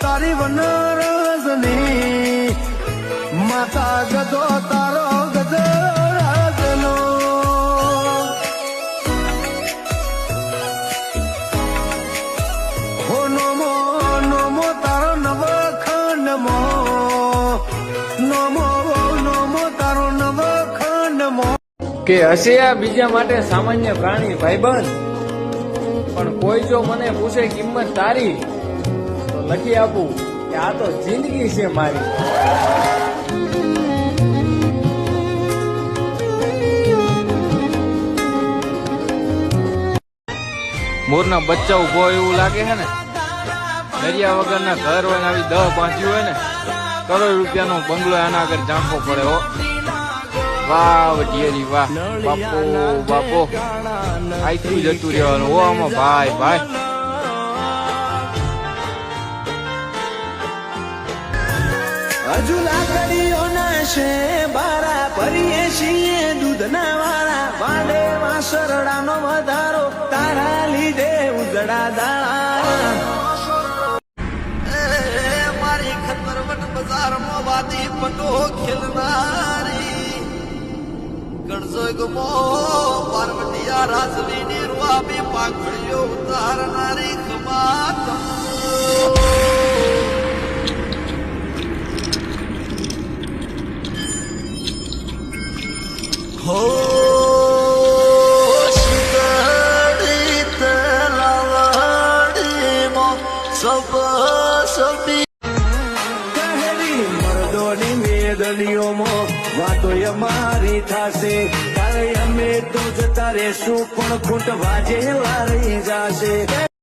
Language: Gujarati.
તારી વનરજની માતા ગજો કે હશે આ બીજા માટે સામાન્ય પ્રાણી ભાઈબંધ? પણ કોઈ જો મને પૂછે કિંમત તારી, તો લખી આપું કે આ તો જિંદગી છે મારી. મોરના બચ્ચા ઊભો એવું લાગે છે ને? દરિયા વગરના ઘર હોય આવી દહ પાંચ્યું હોય ને? કરોડ રૂપિયાનો બંગલો એના આગળ ઝાંખો પડે, હો. વાહ વઢિયેરી વાહ. બાપો બાપો. આઈતું જતું રહેવાનું. ઓ આમાં ભાઈ ભાઈ. હજુ લાકડીઓના છે બારા પરીએ છીએ દૂધના વાળા વાડે સરડાનો વધારો તારા લીધે ઉજડા દાળા મારી ખબર વટ બજારમાં વાદી પટો ખેલનારી. ګرځوي ګمو پرمټیا رازلی نیروا به پاکړیو تار ناری خمات هو سبا سبي મેદલીઓમાં વાતો અમારી થાશે. તારે અમે તો જતા રહેશું પણ ખૂંટ વાજે વાળી જાશે.